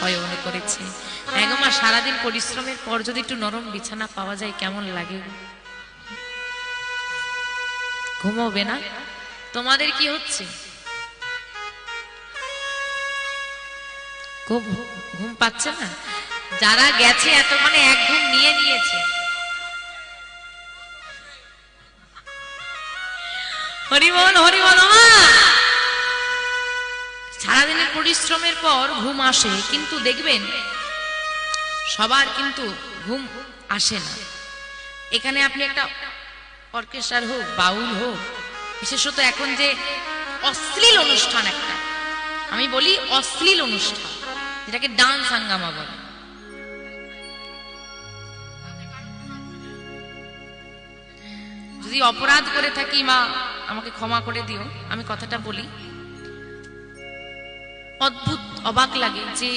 শয়ন করেছে। হ্যাঁ গো সারাদিন পরিশ্রমের পর যদি একটু নরম বিছানা পাওয়া যায়, কেমন লাগে? ঘুমোবে না? তোমাদের কি হচ্ছে? ঘুম পাচ্ছে না? যারা গেছে এত মানে এক ঘুম নিয়ে নিয়েছে। হরিবল হরিবল মা! সারাদিনের পরিশ্রমের পর ঘুম আসে, কিন্তু দেখবেন সবার কিন্তু ঘুম আসে না। এখানে আপনি একটা অর্কেস্ট্রার হোক, বাউল হোক, বিশেষত এখন যে অশ্লীল অনুষ্ঠান একটা, আমি বলি অশ্লীল অনুষ্ঠান, যেটাকে ডান্স হাঙ্গামা বলে। যদি অপরাধ করে থাকি মা, আমাকে ক্ষমা করে দিও, আমি কথাটা বলি। অদ্ভুত অবাক লাগে যে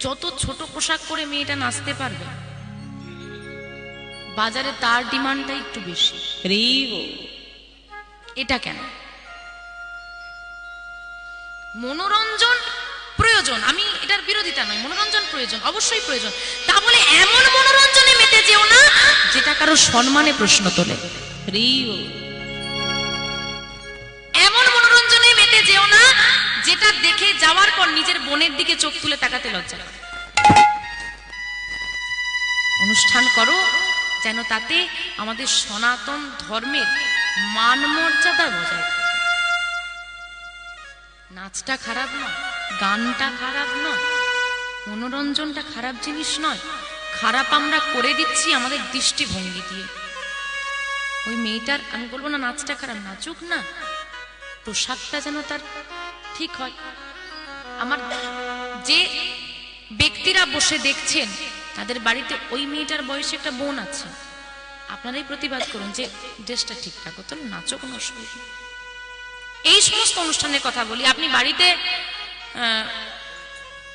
যত ছোট পোশাক পরে মেয়েটা নাচতে পারবে বাজারে তার ডিমান্ডটা একটু বেশি। এটা কেন? মনোরঞ্জন প্রয়োজন। আমি এটার বিরোধিতা নয় মনোরঞ্জন প্রয়োজন অবশ্যই প্রয়োজন। তা বলে এমন মনোরঞ্জনে মেতে যেও না যেটা কারও সম্মানে প্রশ্ন তোলে। এমন যাওয়ার পর নিজের বোনের দিকে চোখ তুলে তাকাতে লজ্জা। অনুষ্ঠান করো, যেন তাতে আমাদের সনাতন ধর্মের মান মর্যাদা বজায় নাচটা খারাপ নয়, গানটা খারাপ নয়, মনোরঞ্জনটা খারাপ জিনিস নয়, খারাপ আমরা করে দিচ্ছি আমাদের দৃষ্টিভঙ্গি দিয়ে। ওই মেয়েটার, আমি বলব না নাচটা খারাপ, নাচুক না পোশাকটা যেন তার ঠিক হয়। আমার যে ব্যক্তিরা বসে দেখছেন, তাদের বাড়িতে ওই মেয়েটার বয়সে একটা বোন আছে। আপনারাই প্রতিবাদ করুন যে ড্রেসটা ঠিকঠাক হতো, নাচো, কোনো অসুবিধা এই সমস্ত অনুষ্ঠানের কথা বলি। আপনি বাড়িতে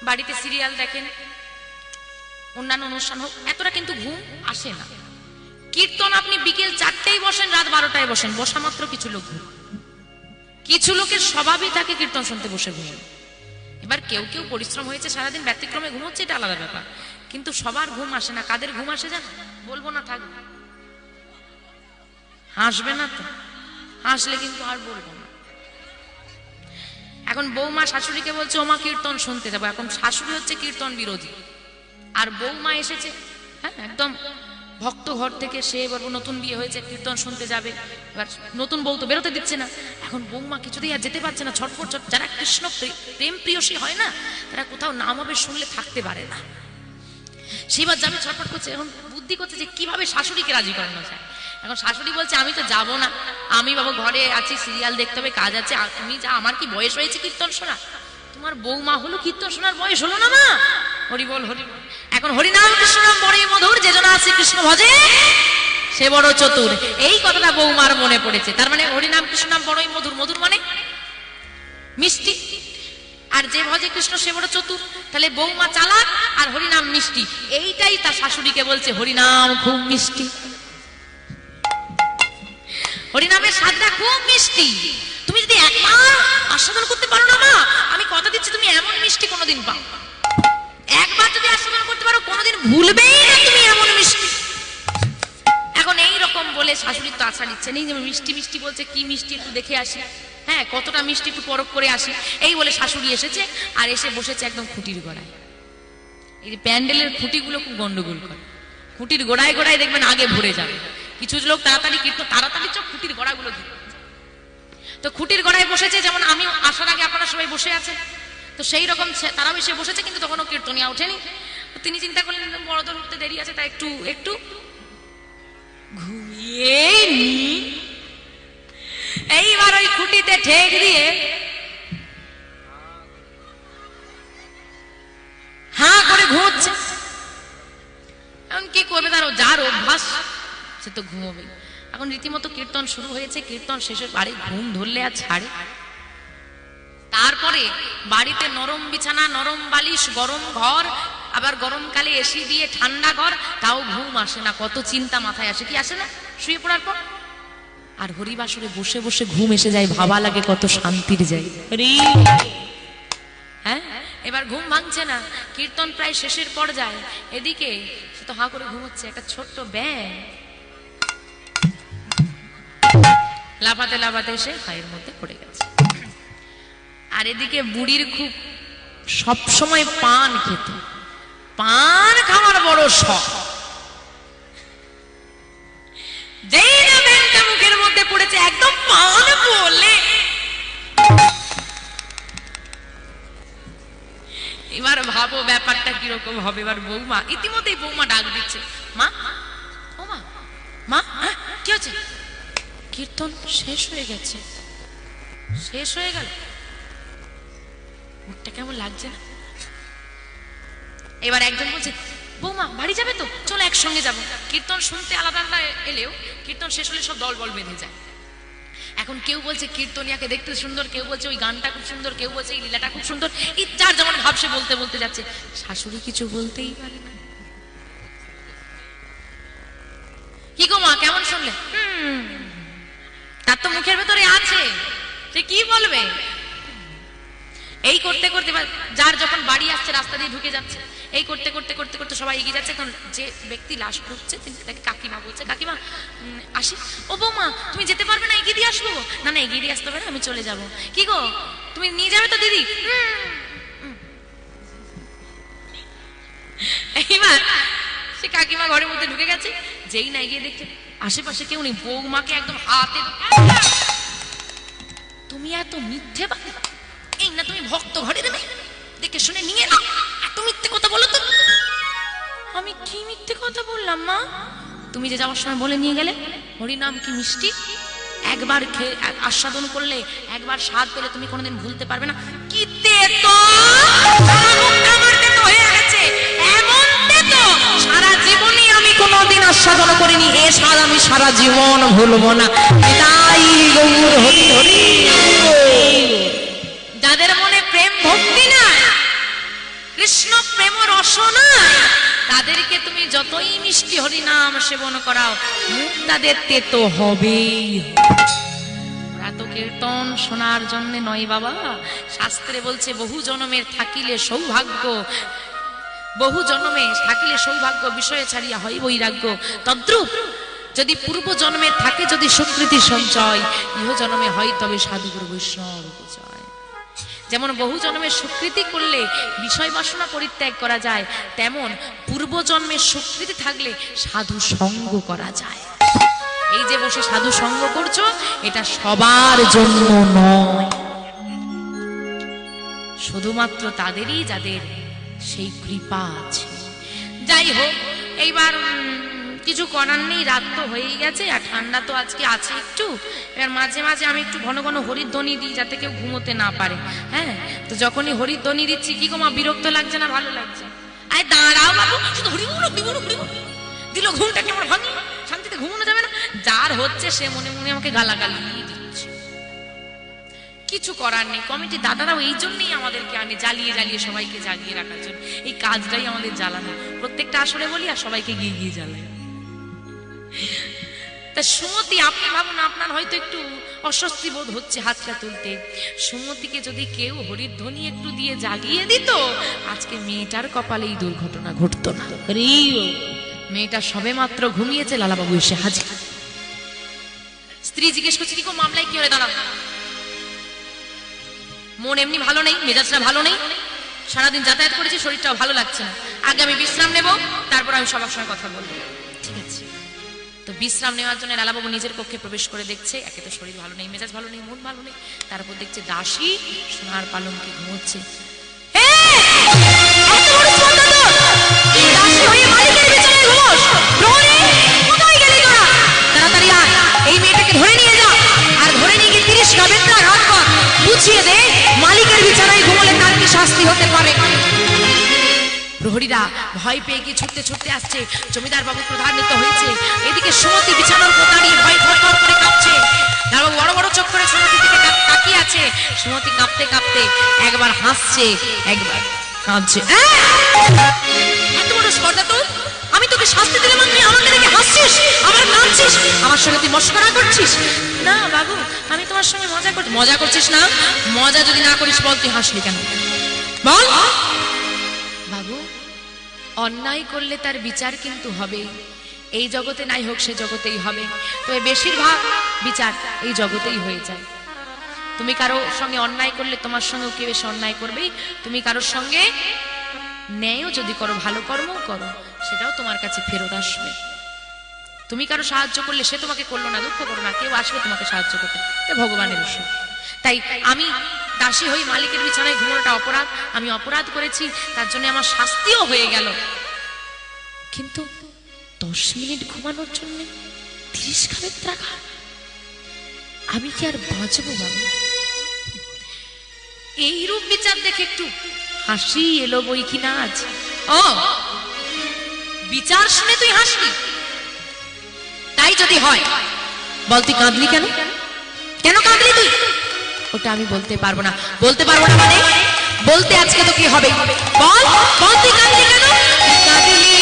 বাড়িতে সিরিয়াল দেখেন, অন্যান্য অনুষ্ঠান হোক, এতটা কিন্তু ঘুম আসে না। কীর্তন আপনি বিকেল চারটেই বসেন, রাত বারোটায় বসেন, বসা মাত্র কিছু লোক কিছু লোকের স্বভাবই থাকে কীর্তন শুনতে বসে ঘুম এবার কেউ কেউ পরিশ্রম হয়েছে, সারাদিন ব্যতিক্রমে ঘুমোচ্ছে, এটা আলাদা ব্যাপার। কিন্তু সবার ঘুম আসে না। কাদের ঘুম আসে জান? বলব না থাকবে হাসবে না তো। হাসলে কিন্তু আর বলব না। এখন বৌমা শাশুড়িকে বলছে, ওমা, কীর্তন শুনতে যাব। এখন শাশুড়ি হচ্ছে কীর্তন বিরোধী। আর বৌমা এসেছে হ্যাঁ একদম ভক্ত ঘর থেকে সে এবার নতুন বিয়ে হয়েছে, কীর্তন শুনতে যাবে। এবার নতুন বউ তো বেরোতে দিচ্ছে না। এখন বৌমা কিছুতেই আর যেতে পারছে না, ছটফট ছট যারা কৃষ্ণ প্রে- প্রেম প্রিয়সী হয় না, তারা কোথাও নাম হবে শুনলে থাকতে পারে না। সেবার যাবে ছটফট করছে, এখন বুদ্ধি করছে যে কীভাবে শাশুড়িকে রাজি করানো যায়। এখন শাশুড়ি বলছে, আমি তো যাব না। আমি বাবা ঘরে আছি, সিরিয়াল দেখতে হবে, কাজ আছে। তুমি যা, আমার কি বয়স হয়েছে কীর্তন শোনা তোমার বৌমা হলো কীর্তন শোনার বয়স হলো না মা। হরি বল হরি। এখন হরিনাম কৃষ্ণ, বড়ই মধুর, যে জন আছে কৃষ্ণ ভজে, সে বড় চতুর। এই কথাটা বৌমার মনে পড়েছে। তার মানে হরিনাম কৃষ্ণনাম বড়ই মধুর। মধুর মানে মিষ্টি। আর যে ভজে কৃষ্ণ, সে বড় চতুর। তাহলে বৌমা চালাক আর হরিনাম মিষ্টি। এইটাই তার শাশুড়িকে বলছে, হরিনাম খুব মিষ্টি। হরিনামের স্বাদটা খুব মিষ্টি। তুমি যদি একবার আস্বাদন করতে পারো না, মা, আমি কথা দিচ্ছি, তুমি এমন মিষ্টি কোনোদিন পাও ভুলবেই না তুমি এমন মিষ্টি। এখন এই রকম বলে শাশুড়ির তো আশা নিচ্ছে। নেই যে মিষ্টি মিষ্টি বলছে, কি মিষ্টি একটু দেখে আসি। হ্যাঁ কতটা মিষ্টি একটু পরখ করে আসি। এই বলে শাশুড়ি এসেছে আর এসে বসেছে একদম খুঁটির গোড়ায়। এই যে প্যান্ডেলের খুঁটিগুলো খুব গন্ডগোল করে। খুঁটির গোড়ায় গোড়ায় দেখবেন আগে ভরে যাবে। কিছু লোক তাড়াতাড়ি কীর্তন তাড়াতাড়ি চোখ খুঁটির গোড়াগুলো তো খুঁটির গোড়ায় বসেছে যেমন আমি আসার আগে আপনারা সবাই বসে আছেন। তো সেই রকম তারাও এসে বসেছে কিন্তু তখনও কীর্তনিয়া ওঠেনি। তিনি চিন্তা করলেন বড়দের উঠতে দেরি আছে, তাই একটু একটু। ঘুমিয়ে এইবার ওই খুঁটিতে ঠেক দিয়ে হাঁ করে ঘুমোচ্ছে। এখন কি করবে তার? যার অভ্যাস, সে তো ঘুমোবে এখন রীতিমতো কীর্তন শুরু হয়েছে, কীর্তন শেষের বাড়ি ঘুম ধরলে আর ছাড়ে। তারপরে বাড়িতে নরম বিছানা, নরম বালিশ, গরম ঘর আবার গরমকালে এসি দিয়ে ঠান্ডা ঘর, তাও ঘুম আসে না। কত চিন্তা মাথায় আসে, কি আসে না? শুয়ে পড়ার পর। আর হরিবাসরে বসে বসে ঘুম এসে যায়, ভাবা লাগে কত শান্তির যায়। হ্যাঁ? এবার ঘুম ভাঙছে না, কীর্তন প্রায় শেষের পর্যায়ে এদিকে সে তো হা করে ঘুমোচ্ছে, একটা ছোট্ট ব্যাং লাফাতে লাফাতে এসে হায়ের মধ্যে পড়ে গেছে। আর এদিকে বুড়ির খুব সবসময় পান খেত। পান খাওয়ার বড় শখ। যেই না ব্যাংকটা মুখের মধ্যে পড়েছে একদম পান বলে। এবার ভাবো ব্যাপারটা কীরকম হবে এবার বৌমা ইতিমধ্যেই বৌমা ডাক দিচ্ছে মা ও মা মা হ্যাঁ, কি হচ্ছে? কীর্তন শেষ হয়ে গেছে। শেষ হয়ে গেল। মুখটা কেমন লাগছে না? এবার একজন বলছে বৌমা বাড়ি যাবে তো? চলো একসঙ্গে যাব। কীর্তন শুনতে আলাদা আলাদা এলেও কীর্তন শেষ হলে সব দল বল বেঁধে যায়। এখন কেউ বলছে কীর্তনিয়াকে দেখতে সুন্দর কেউ বলছে ওই গানটা খুব সুন্দর কেউ বলছে এই লীলাটা খুব সুন্দর। এই যার যেমন ভাবছে বলতে বলতে যাচ্ছে। শাশুড়ি কিছু বলতেই পারে না। কি গো মা কেমন শুনলে? হুম, তার তো মুখের ভেতরে আছে। সে কি বলবে? এই করতে করতে যার যখন বাড়ি আসছে, রাস্তা দিয়ে ঢুকে যাচ্ছে, এই করতে করতে করতে করতে সবাই এগিয়ে যাচ্ছে। এখন যে ব্যক্তি লাশ ঢুকছে তিনি তাকে কাকিমা বলছে, কাকিমা আসি। ও বৌমা, তুমি যেতে পারবে না, এগিয়ে দিয়ে আসব? না না, এগিয়ে দিয়ে আসতে না, আমি চলে যাব। কি গো, তুমি নিয়ে যাবে তো দিদি। এইবার সে কাকিমা ঘরের মধ্যে ঢুকে গেছে, যেই না এগিয়ে দেখছে, আশেপাশে কেউ নেই, বৌমাকে একদম হাতে তুমি এত মিথ্যে বা এই না তুমি ভক্ত ঘরে দেবে দেখে শুনে নিয়ে না এত মিথ্যে কথা বলো তো। আমি কি মিথ্যে কথা বললাম মা? তুমি যে যাওয়ার সময় বলে নিয়ে গেলে হরিনাম কি মিষ্টি? একবার খেয়ে আস্বাদন করলে একবার স্বাদ পেলে তুমি কোনোদিন ভুলতে পারবে না। কি তেতো সারা তেতো জীবনই আমি কোনোদিন আস্বাদন করিনি। এ স্বাদ আমি সারা জীবন ভুলবো না। তাই গৌর হরি হরি। তাদেরকে তুমি যতই মিষ্টি হরিনাম সেবন করাও, মুখ তাদের তেতো ওরা তো কীর্তন শোনার জন্য নয় বাবা। শাস্ত্রে বলছে, বহু জনমের থাকিলে সৌভাগ্য। বহু জন্মে থাকিলে সৌভাগ্য বিষয়ে ছাড়িয়া হয় বৈরাগ্য। তদ্রুপ, যদি পূর্ব জন্মে থাকে যদি সুকৃতি সঞ্চয়, ইহ জন্মে হয় তবে সাধুগুরু বৈষ্ণব উপচয় যেমন বহু জন্মের সুকৃতি করলে বিষয় বাসনা পরিত্যাগ করা যায়, তেমন পূর্ব জন্মের সুকৃতি থাকলে সাধু সঙ্গ করা যায়। এই যে বসে সাধু সঙ্গ করছ, এটা সবার জন্য নয়। শুধুমাত্র তাদেরই যাদের সেই কৃপা আছে। যাই হোক, এইবার কিছু করার নেই, রাত তো হয়েই গেছে আর ঠান্ডা তো আজকে আছে একটু। এবার মাঝে মাঝে আমি একটু ঘন ঘন হরিধ্বনি দিই যাতে কেউ ঘুমোতে না পারে হ্যাঁ? তো যখনই হরিধ্বনি দিচ্ছি, কি গো মা, বিরক্ত লাগছে না ভালো লাগছে? আরে দাঁড়াও বাবু, শুধু দিল ঘুমটা কেমন ভাঙি, শান্তিতে ঘুমানো যাবে না। যার হচ্ছে সে মনে মনে আমাকে গালাগালি দিচ্ছে। কিছু করার নেই, কমিটি দাদারাও এই জন্যই আমাদেরকে আনে, জ্বালিয়ে জ্বালিয়ে সবাইকে জাগিয়ে রাখার জন্য। এই কাজটাই আমাদের জ্বালানো। প্রত্যেকটা আসলে বলি আর সবাইকে গিয়ে গিয়ে জ্বালাই তা সুমতি, আপনি ভাবুন, আপনার হয়তো একটু অস্বস্তি বোধ হচ্ছে হাতটা তুলতে। সুমতিকে যদি কেউ হরিধ্বনি একটু দিয়ে জাগিয়ে দিত, আজকে মেয়েটার কপালে এই দুর্ঘটনা ঘটতো না। মেয়েটা সবে মাত্র ঘুমিয়েছে, লালাবাবু এসে হাজির। স্ত্রী জিজ্ঞেস করছে, কি মামলায় কি হয়ে দাঁড়াও। মন এমনি ভালো নেই, মেজাজটা ভালো নেই। সারাদিন যাতায়াত করেছি, শরীরটাও ভালো লাগছে না। আগে আমি বিশ্রাম নেব, তারপর আমি সবার সঙ্গে কথা বলব। তো বিশ্রাম নেওয়ার জন্য লালাবাবু নিজের কক্ষে প্রবেশ করে দেখছে, একে তো শরীর ভালো নেই, মেজাজ ভালো নেই, মন ভালো নেই। তারপর দেখছে দাসী সোনার পালঙ্কে ঘুমোচ্ছে। ভয় পেয়ে গিয়ে ছুটতে ছুটতে আসছে। জমিদার বাবু প্রধান্বিত হয়েছে। এদিকে সুমতি বিছানার উপর দাঁড়িয়ে ভয় থর থর করে কাঁপছে। তারপর বড় বড় চোখ করে সুমতি দিকে তাকিয়ে আছে। সুমতি কাঁপতে কাঁপতে একবার হাসছে, একবার কাঁদছে! এত বড় স্পর্ধা তোর আমি তোকে শাস্তি দিলাম তুই আমাকে দেখে হাসছিস আমার কাঁদছিস, আমার সঙ্গে তুই মস্করা করছিস। না বাবু, আমি তোমার সঙ্গে মজা করছি মজা করছিস না? মজা যদি না করিস বল, তুই হাসলি কেন? বল! অন্যায় করলে তার বিচার কিন্তু হবেই এই জগতে নাই হোক, সে জগতেই হবে। তবে বেশিরভাগ বিচার এই জগতেই হয়ে যায়। তুমি কারও সঙ্গে অন্যায় করলে তোমার সঙ্গে কেউ বেশি অন্যায় করবেই? তুমি কারোর সঙ্গে ন্যায়ও যদি করো, ভালো কর্মও করো, সেটাও তোমার কাছে ফেরত আসবে। তুমি কারও সাহায্য করলে সে তোমাকে করল না, দুঃখ করো না, কেউ আসবে তোমাকে সাহায্য করতে। ভগবানের ওষুধ তাই আমি দাসী হই মালিকের বিছানায় ঘুমানোটা অপরাধ। আমি অপরাধ করেছি, তার জন্য আমার শাস্তিও হয়ে গেল। কিন্তু দশ মিনিট ঘুমানোর জন্য তিরিশ খাবের টাকা। আমি কি আর বাঁচবো বাবু? এই রূপ বিচার দেখে একটু হাসি এলো বই কি না আজ। ও বিচার শুনে তুই হাসলি তাই যদি হয়, বল তুই কাঁদলি কেন? কেন কাঁদলি তুই? ওটা আমি বলতে পারব না। বলতে পারব না মানে? বলতে আজকে তো কি হবে? বল বল তুই কেন? কাঁদলি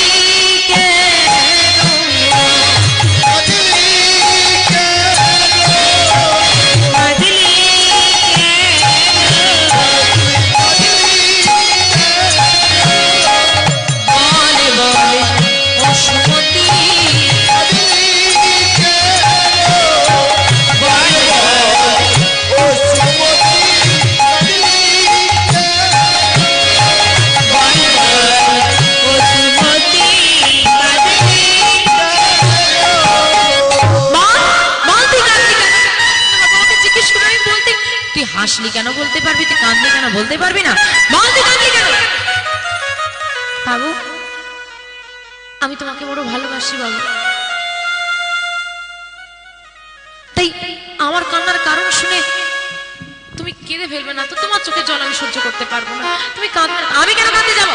আমি তোমাকে বড় ভালোবাসি, বাবু। তাই আমার কান্নার কারণ শুনে তুমি কেঁদে ফেলবে না তো? তোমার চোখে জল আমি সহ্য করতে পারব না। তুমি কাঁদবে। আমি কেন কাঁদতে যাব?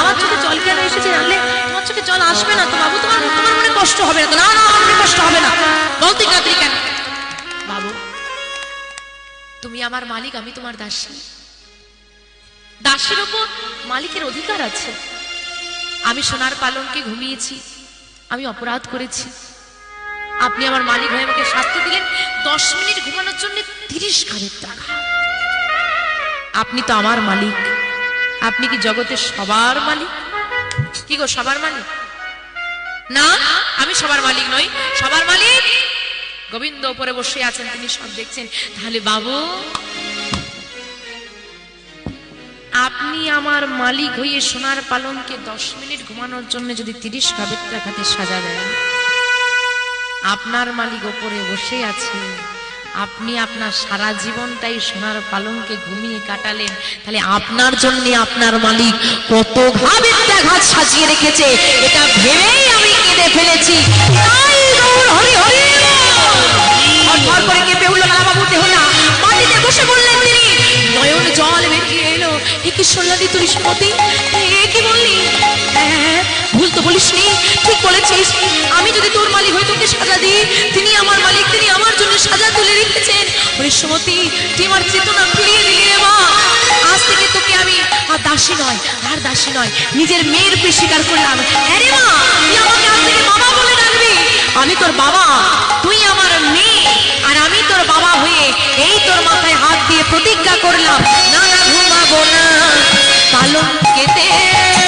আমার চোখে জল কেন এসেছে জানলে? তোমার চোখে জল আসবে না তো, বাবু? তোমার তোমার মনে কষ্ট হবে না তো? না না মনে কষ্ট হবে না। বলতে কাঁদলি কেন? বাবু, তুমি আমার মালিক, আমি তোমার দাসী। দাসের ওপর মালিকের অধিকার আছে। আমি সোনার পালনকে ঘুমিয়েছি, আমি অপরাধ করেছি। আপনি আমার মালিক হয়ে আমাকে শাস্তি দিলেন। দশ মিনিট ঘুমানোর জন্য তিরিশ হাজার টাকা। আপনি তো আমার মালিক। আপনি কি জগতের সবার মালিক? কি গো, সবার মালিক? না, আমি সবার মালিক নই, সবার মালিক। গোবিন্দ উপরে বসে আছেন, তিনি সব দেখছেন। তাহলে বাবু আপনি আমার মালিক হয়ে সোনার পালনকে দশ মিনিট ঘুমানোর জন্য যদি তিরিশ কাবের টাকাতে সাজা দেন, আপনার মালিক ওপরে বসে আছে। আপনি আপনার সারা জীবনটাই সোনার পালনকে ঘুমিয়ে কাটালেন। তাহলে আপনার জন্য আপনার মালিক কত ঘাবের ঘাত সাজিয়ে রেখেছে, এটা ভেবেই আমি কেঁদে ফেলেছি। করে কেঁপে উঠল না। মাটিতে বসে বললেন তিনি। নয়ন জল বেরিয়ে এলো এ কি সল্লাদি তুই সুমতি এ কি বললি? ভুল তো বলিসনি, ঠিক বলেছিস। আমি যদি তোর মালিক হই তোকে সাজা দিই, তিনি আমার মালিক, তিনি আমার জন্য সাজা তুলে রেখেছেন। ওরে সুমতি তুই আমার চেতনা ফিরিয়ে দিলি রে মা। আজ থেকে তোকে আমি আর দাসী নয়, আর দাসী নয়, নিজের মেয়ের রূপে স্বীকার করলাম। হ্যাঁ রে মা, তুই আমাকে আজ থেকে বাবা বলে ডাকবি। আমি তোর বাবা, তুই আমার মেয়ে, আর আমি তোর বাবা হয়ে এই তোর মাথায় হাত দিয়ে প্রতিজ্ঞা করলাম। না না ঘুমাবো না। পালন কেটে আমি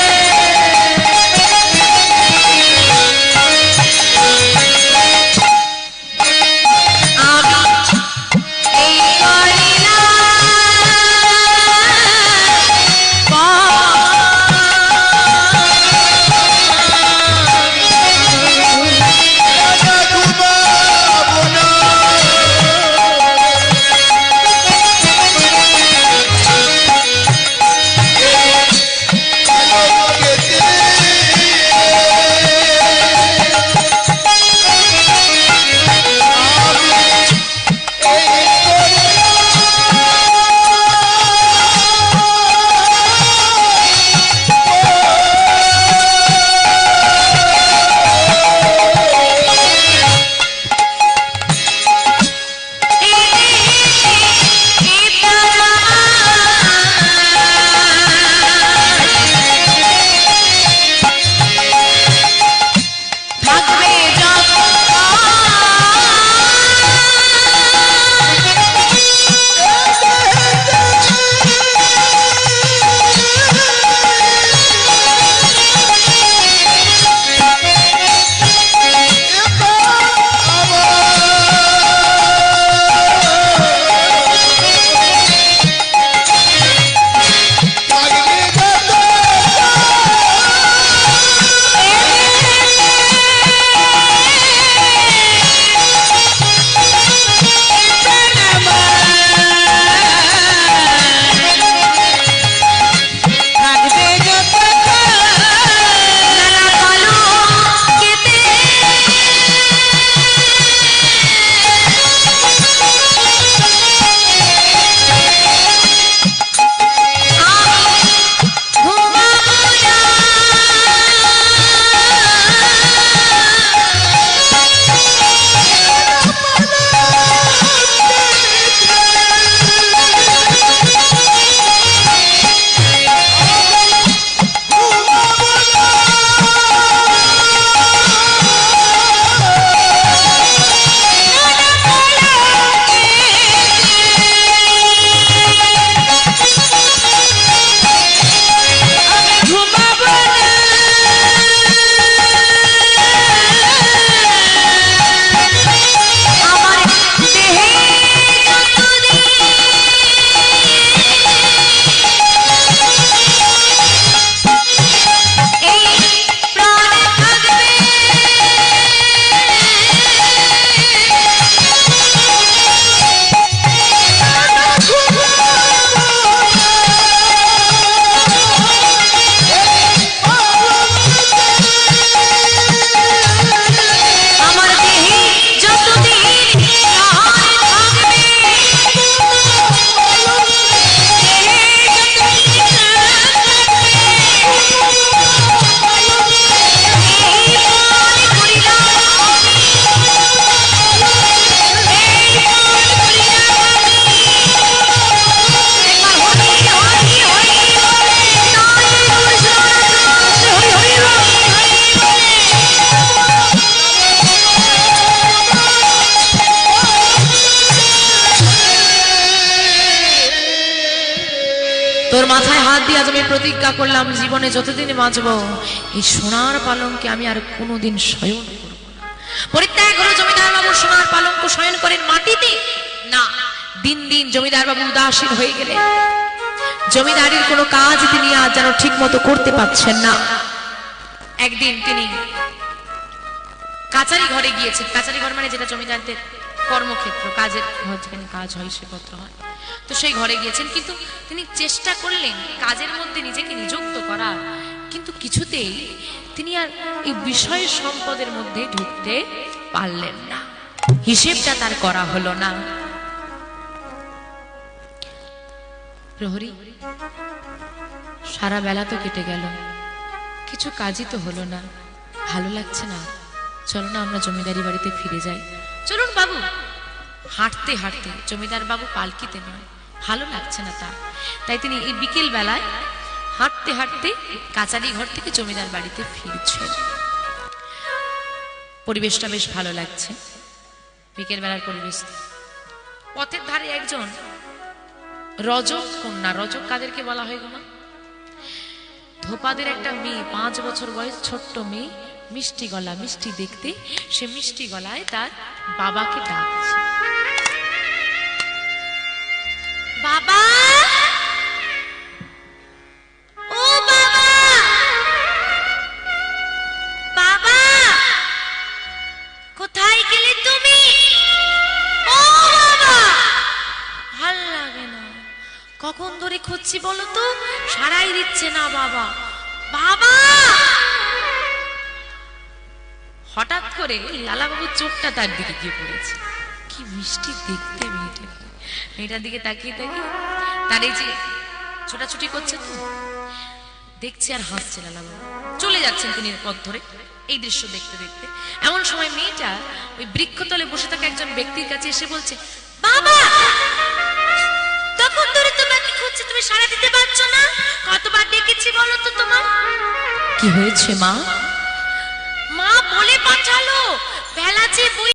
মাথায় হাত দিয়ে আজ আমি প্রতিজ্ঞা করলাম, জীবনে যতদিন বাঁচব, এই সোনার পালঙ্কে আমি আর কোনোদিন শয়ন না। পরিত্যাগ জমিদার বাবু সোনার পালঙ্ক করেন মাটিতে। না, দিন দিন জমিদার বাবু উদাসীন হয়ে গেলেন। জমিদারির কোনো কাজ তিনি আজ যেন ঠিক মতো করতে পারছেন না। একদিন তিনি কাচারি ঘরে গিয়েছেন। কাচারি ঘর মানে যেটা জমিদারদের কর্মক্ষেত্র, কাজের যেখানে কাজ হয়, সে পত্র হয়। তো সেই ঘরে গিয়েছেন, কিন্তু তিনি চেষ্টা করলেন কাজের মধ্যে নিজেকে নিযুক্ত করার। কিন্তু কিছুতেই তিনি আর এই বিষয় সম্পদের মধ্যে ঢুকতে পারলেন না। হিসেবটা তার করা হলো না। প্রহরী, সারা বেলা তো কেটে গেল। কিছু কাজই তো হলো না। ভালো লাগছে না। চলো না, আমরা জমিদারি বাড়িতে ফিরে যাই। চলুন বাবু। হাঁটতে হাঁটতে, জমিদার বাবু পালকিতে নয়, ভালো লাগছে না তা তাই তিনি এই বিকেল বেলায় হাঁটতে হাঁটতে কাচারি ঘর থেকে জমিদার বাড়িতে ফিরছেন। পরিবেশটা বেশ ভালো লাগছে। বিকেল বেলার পরিবেশ। পথের ধারে একজন রজক কন্যা, রজক কাদেরকে বলা হয় গো মা? ধোপাদের একটা মেয়ে, পাঁচ বছর বয়স ছোট্ট মেয়ে মিষ্টি গলা, মিষ্টি দেখতে, সে মিষ্টি গলায় তার বাবাকে ডাকছে। বাবা! কখন ধরে খুঁজছি বলো তো? সারাই দিচ্ছে না বাবা। বাবা! করে লালাবাবুর চোখটা তার দিকে গিয়ে পড়েছে। কি মিষ্টি দেখতে মেয়েটা। মেয়েটার দিকে তাকিয়ে তাকিয়ে তার এই যে ছোটাছুটি করছে তো, দেখছে আর হাসছে লালাবাবু। চলে যাচ্ছেন তিনি পথ ধরে এই দৃশ্য দেখতে দেখতে। এমন সময় মেয়েটা ওই বৃক্ষতলে বসে থাকা একজন ব্যক্তির কাছে এসে বলছে, বাবা, তখন ধরে তোমাকে খুঁজছে তুমি সাড়া দিতে পারছ না? কতবার ডেকেছি বলো তো তোমার কি হয়েছে মা? মা বলে পাঠালো। বেলা যে বই